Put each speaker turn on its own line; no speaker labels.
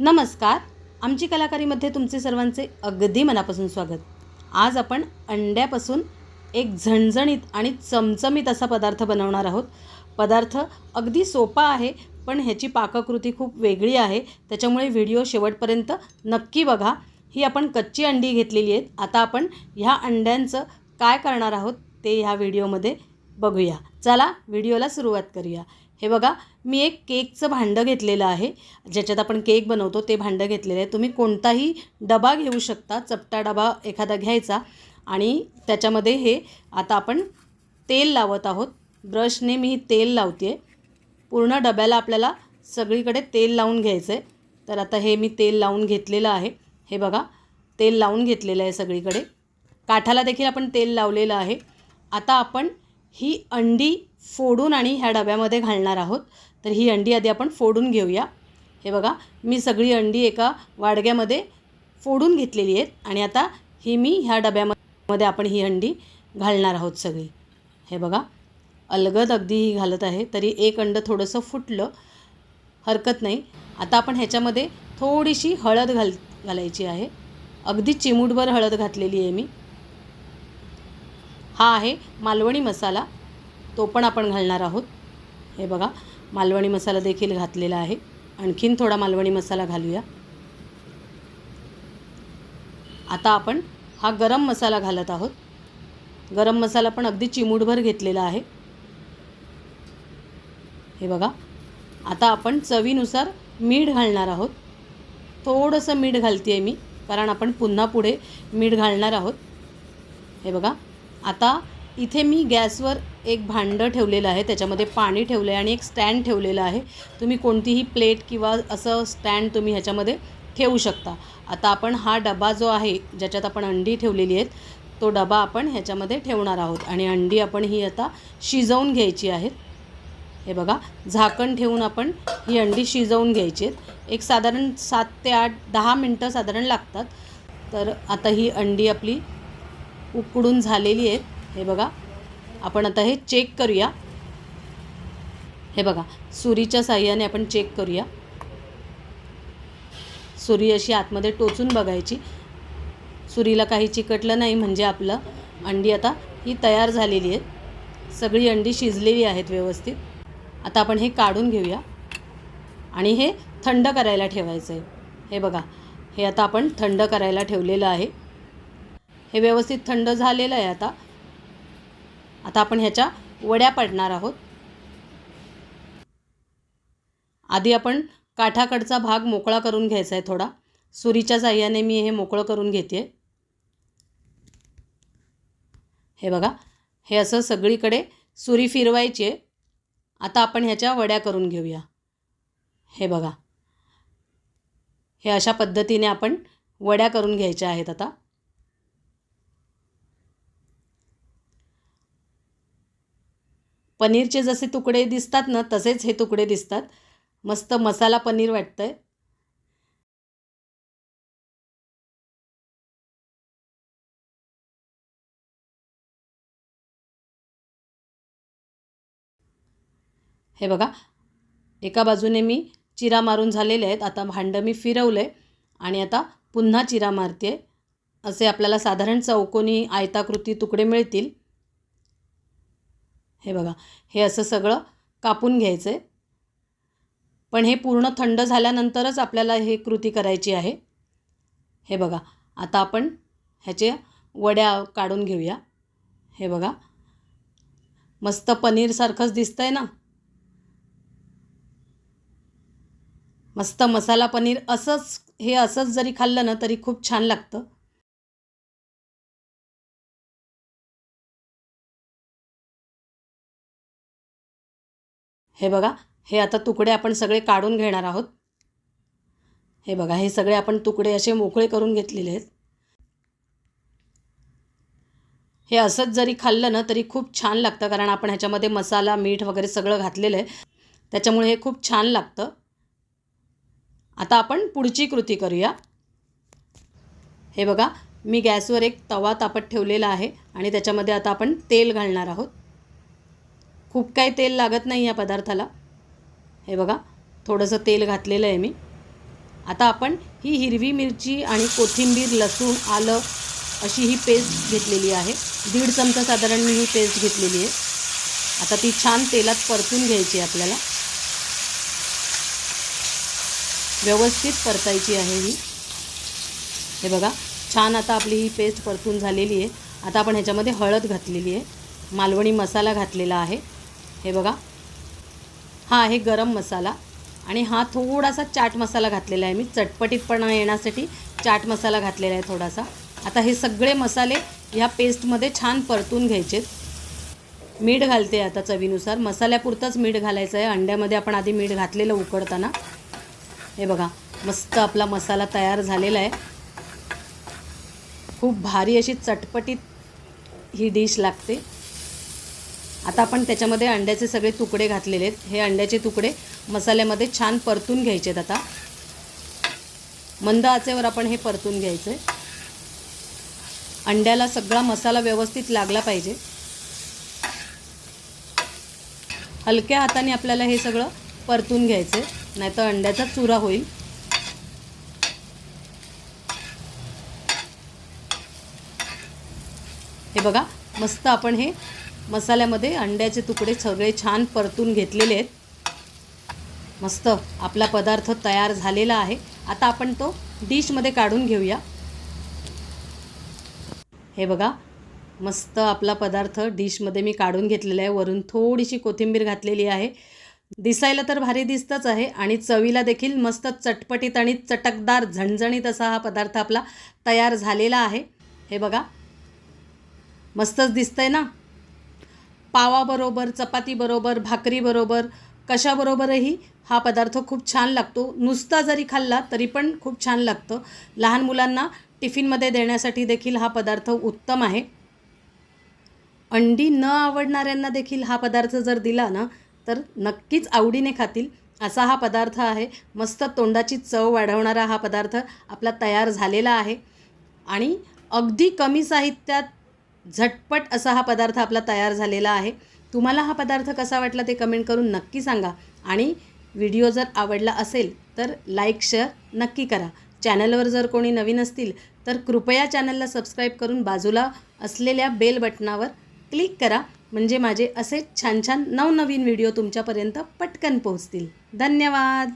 नमस्कार. आमची कलाकारीमध्ये तुमचे सर्वांचे अगदी मनापासून स्वागत. आज आपण अंड्यापासून एक झणझणीत आणि चमचमीत असा पदार्थ बनवणार आहोत. पदार्थ अगदी सोपा आहे पण ह्याची पाककृती खूप वेगळी आहे. त्याच्यामुळे व्हिडिओ शेवटपर्यंत नक्की बघा. ही आपण कच्ची अंडी घेतलेली आहेत. आता आपण ह्या अंड्यांचं काय करणार आहोत ते ह्या व्हिडिओमध्ये बघूया. चला व्हिडिओला सुरुवात करूया. हे बघा मी एक केकचं भांडं घेतलेलं आहे. ज्याच्यात आपण केक बनवतो ते भांडं घेतलेलं आहे. तुम्ही कोणताही डबा घेऊ शकता चपटा डबा एखादा घ्यायचा. आणि त्याच्यामध्ये हे आता आपण तेल लावत आहोत. ब्रशने मी तेल लावते पूर्ण डब्याला आपल्याला सगळीकडे तेल लावून घ्यायचं आहे तर आता हे मी तेल लावून घेतलेलं आहे. हे बघा तेल लावून घेतलेलं आहे सगळीकडे. काठाला देखील आपण तेल लावलेलं आहे. आता आपण ही अंडी फोडून आणि ह्या डब्यामध्ये घालणार आहोत. तर ही अंडी आधी आपण फोडून घेऊया. हे बघा मी सगळी अंडी एका वाडग्यामध्ये फोडून घेतलेली आहेत आणि आता ही मी ह्या डब्यामध्ये आपण ही अंडी घालणार आहोत सगळी. हे बघा अलगद अगदी ही घालत आहे तरी एक अंड थोडंसं फुटलं हरकत नाही. आता आपण ह्याच्यामध्ये थोडीशी हळद घाल घालायची आहे. अगदी चिमूटभर हळद घातलेली आहे मी. हा आहे मालवणी मसाला. तो पण आपण घालणार आहोत. हे बघा मालवणी मसाला देखील घातलेला आहे. आणखीन थोडा मालवणी मसाला घालूया. आता आपण हा गरम मसाला घालत आहोत. गरम मसाला पण अगदी चिमूटभर घेतलेला आहे. हे बघा आता आपण चवीनुसार मीठ घालणार आहोत. थोडंसं मीठ घालते आहे मी कारण आपण पुन्हा पुढे मीठ घालणार आहोत. हे बघा आता इथे मी गॅसवर एक भांडं ठेवलेलं आहे त्याच्यामध्ये पाणी ठेवलं आहे आणि एक स्टँड ठेवलेलं आहे. तुम्ही कोणतीही प्लेट किंवा असं स्टँड तुम्ही ह्याच्यामध्ये ठेवू शकता. आता आपण हा डबा जो आहे ज्याच्यात आपण अंडी ठेवलेली आहेत तो डबा आपण ह्याच्यामध्ये ठेवणार आहोत. आणि अंडी आपण ही आता शिजवून घ्यायची आहेत. हे बघा झाकण ठेवून आपण ही अंडी शिजवून घ्यायची आहेत. एक साधारण सात ते आठ दहा मिनटं साधारण लागतात. तर आता ही अंडी आपली उकडून झालेली आहेत. हे बघा. आपण आता हे चेक करूया. हे बघा. सुरीच्या साह्याने आपण चेक करूया. सुरी अशी आतमध्ये टोचून बघायची. सुरीला काही चिकटलं नाही म्हणजे आपलं अंडी आता ही तयार झालेली आहेत. सगळी अंडी शिजलेली आहेत व्यवस्थित. आता आपण हे काढून घेऊया. आणि हे थंड करायला ठेवायचं आहे हे बघा. हे आता आपण थंड करायला ठेवलेलं आहे. हे व्यवस्थित थंड झालेलं आहे आता. आता आपण ह्याच्या वड्या पाडणार आहोत. आधी आपण काठाकडचा भाग मोकळा करून घ्यायचा आहे थोडा. सुरीच्या साह्याने मी हे मोकळं करून घेते. हे बघा हे असं सगळीकडे सुरी फिरवायची आहे. आता आपण ह्याच्या वड्या करून घेऊया. हे बघा हे अशा पद्धतीने आपण वड्या करून घ्यायच्या आहेत आता. पनीरचे जसे तुकडे दिसतात ना तसेच हे तुकडे दिसतात. मस्त मसाला पनीर वाटतं आहे हे बघा एका बाजूने मी चिरा मारून झालेले आहेत. आता भांडं मी फिरवलं आहे आणि आता पुन्हा चिरा मारते असे आपल्याला साधारण चौकोनी आयताकृती तुकडे मिळतील. हे बघा हे असं सगळं कापून घ्यायचं आहे पण हे पूर्ण थंड झाल्यानंतरच आपल्याला हे कृती करायची आहे. हे बघा आता आपण ह्याचे वड्या काढून घेऊया. हे बघा मस्त पनीरसारखंच दिसतं आहे ना? मस्त मसाला पनीर असंच हे असंच जरी खाल्लं ना तरी खूप छान लागतं. हे बघा हे आता तुकडे आपण सगळे काढून घेणार आहोत. हे बघा हे सगळे आपण तुकडे असे मोकळे करून घेतलेले आहेत. हे असंच जरी खाल्लं ना तरी खूप छान लागतं कारण आपण ह्याच्यामध्ये मसाला मीठ वगैरे सगळं घातलेलं आहे. त्याच्यामुळे हे खूप छान लागतं. आता आपण पुढची कृती करूया. हे बघा मी गॅसवर एक तवा तापत ठेवलेला आहे आणि त्याच्यामध्ये आता आपण तेल घालणार आहोत. खूप काही तेल लागत नाही या पदार्थाला. हे बघा थोडंसं तेल घातलेलं आहे मी. आता आपण ही हिरवी मिरची आणि कोथिंबीर लसूण आलं अशी ही पेस्ट घेतलेली आहे. दीड चमचा साधारण मी ही पेस्ट घेतलेली आहे. आता ती छान तेलात परतून घ्यायची आहे आपल्याला. व्यवस्थित परतायची आहे ही. हे बघा छान आता आपली ही पेस्ट परतून झालेली आहे. आता आपण ह्याच्यामध्ये हळद घातलेली आहे. मालवणी मसाला घातलेला आहे. हे बघा. हा आहे गरम मसाला आणि हा थोडासा चाट मसाला घातलेला आहे मी. चटपटीतपणा येण्यासाठी चाट मसाला घातलेला आहे थोडासा. आता हे सगळे मसाले ह्या पेस्टमध्ये छान परतून घ्यायचेत मीठ घालते आता चवीनुसार. मसाल्यापुरतंच मीठ घालायचं आहे. अंड्यामध्ये आपण आधी मीठ घातलेलं उकडताना. हे बघा मस्त आपला मसाला तयार झालेला आहे. खूप भारी अशी चटपटीत ही डिश लागते. आता आपण त्याच्यामध्ये अंड्याचे सगळे तुकडे घातलेले आहेत. हे अंड्याचे तुकडे मसाल्यामध्ये छान परतून घ्यायचे आहेत आता. मंद आचेवर आपण हे परतून घ्यायचं. आहे अंड्याला सगळा मसाला व्यवस्थित लागला पाहिजे. हलक्या हाताने आपल्याला हे सगळं परतून घ्यायचं. आहे नाहीतर अंड्याचा चुरा होईल. हे बघा मस्त आपण हे मसाल्यामध्ये अंड्याचे तुकडे सगळे छान परतून घेतलेले आहेत. मस्त आपला पदार्थ तयार झालेला आहे. आता आपण तो डिशमध्ये काढून घेऊया. हे बघा मस्त आपला पदार्थ डिशमध्ये मी काढून घेतलेला आहे. वरून थोडीशी कोथिंबीर घातलेली आहे. दिसायला तर भारी दिसतंच आहे आणि चवीला देखील मस्त चटपटीत आणि चटकदार झणझणीत असा हा पदार्थ आपला तयार झालेला आहे. हे बघा मस्तच दिसतंय ना? पावाबरोबर चपातीबरोबर भाकरीबरोबर कशाबरोबरही हा पदार्थ खूप छान लागतो. नुसता जरी खाल्ला तरी पण खूप छान लागतं. लहान मुलांना टिफिनमध्ये देण्यासाठी देखील हा पदार्थ उत्तम आहे. अंडी न आवडणाऱ्यांना देखील हा पदार्थ जर दिला ना तर नक्कीच आवडीने खातील. असा हा पदार्थ आहे. मस्त तोंडाची चव वाढवणारा हा पदार्थ आपला तयार झालेला आहे. आणि अगदी कमी साहित्यात झटपट असा हा पदार्थ आपला तयार झालेला आहे. तुम्हाला हा पदार्थ कसा वाटला ते कमेंट करून नक्की सांगा. आणि व्हिडिओ जर आवडला असेल तर लाईक शेअर नक्की करा. चॅनलवर जर कोणी नवीन असतील तर कृपया चॅनलला सबस्क्राईब करून बाजूला असलेल्या बेल बटनावर क्लिक करा. म्हणजे माझे असे छान छान नवनवीन व्हिडिओ तुमच्यापर्यंत पटकन पोहोचतील. धन्यवाद!